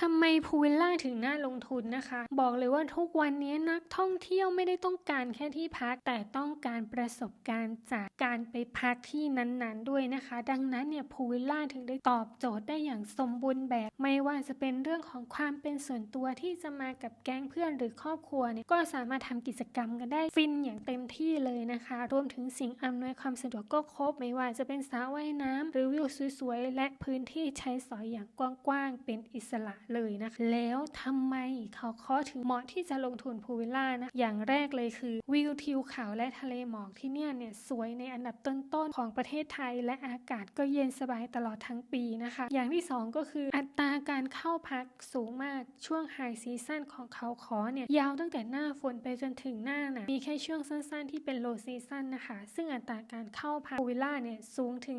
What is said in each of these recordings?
ทำ ไมพูวิลล่าถึงน่าลงทุนนะคะ บอกเลยว่าทุกวันนี้นักท่องเที่ยวไม่ได้ต้องการแค่ที่พัก แต่ต้องการประสบการณ์จากการไปพักที่นั้นๆ ด้วยนะคะ ดังนั้นเนี่ยพูวิลล่าถึงได้ตอบโจทย์ได้อย่างสมบูรณ์แบบ ไม่ว่าจะเป็นเรื่องของความเป็นส่วนตัวที่จะมากับแก๊งเพื่อนหรือครอบครัวเนี่ยก็สามารถทำกิจกรรมกันได้ฟินอย่างเต็มที่เลยนะคะ รวมถึงสิ่งอำนวยความสะดวกก็ครบ ไม่ว่าจะเป็นสระว่ายน้ำหรือวิวสวยๆและพื้นที่ใช้สอยอย่างกว้างๆเป็นอิสระเลยนะคะแล้วทำไมเขาเคาถึงเหมาะที่จะลงทุนพูวิลล่านะอย่างแรกเลยคือวิวทิวเขาและทะเลหมอกที่เนี่ยเนี่ยสวยในอันดับต้นๆของประเทศไทย และอากาศก็เย็นสบายตลอดทั้งปีนะคะ อย่างที่สองก็คืออัตราการเข้าพักสูงมากช่วงไฮซีซั่นของเขาคอเนี่ยยาวตั้งแต่หน้าฝนไปจนถึงหน้าหนาวมีแค่ช่วงสั้นๆที่เป็นโลซีซั่นนะคะ ซึ่งอัตราการเข้าพักพูวิลล่าเนี่ยสูงถึง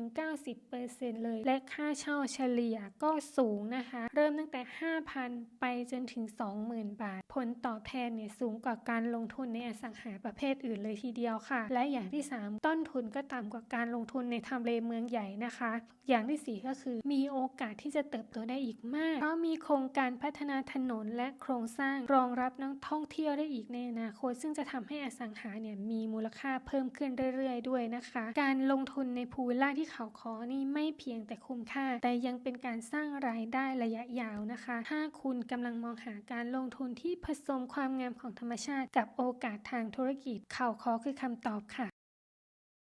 70-90%เลย และค่าเช่าเฉลี่ยก็สูงนะคะเริ่มตั้งแต่ 5,000 ไปจนถึง 20,000 บาท ผลตอบแทนเนี่ยสูงกว่าการลงทุนในอสังหาประเภทอื่นเลยทีเดียวค่ะ และอย่างที่ 3 ต้นทุนก็ต่ำกว่าการลงทุนในทำเลเมืองใหญ่นะคะ อย่างที่ 4 ก็คือมีโอกาสที่จะเติบโตได้อีกมาก เพราะมีโครงการพัฒนาถนนและโครงสร้างรองรับนักท่องเที่ยวได้อีกในอนาคต ซึ่งจะทำให้อสังหาเนี่ยมีมูลค่าเพิ่มขึ้นเรื่อยๆ ด้วยนะคะ การลงทุนในพูวิลล่าที่เขาคอนี่ไม่เพียงแต่คุ้มค่า แต่ยังเป็นการสร้างรายได้ระยะยาวนะคะ ถ้าคุณกำลังมองหาการลงทุนที่ผสมความงามของธรรมชาติ กับโอกาสทางธุรกิจ เขาคอคือคำตอบค่ะ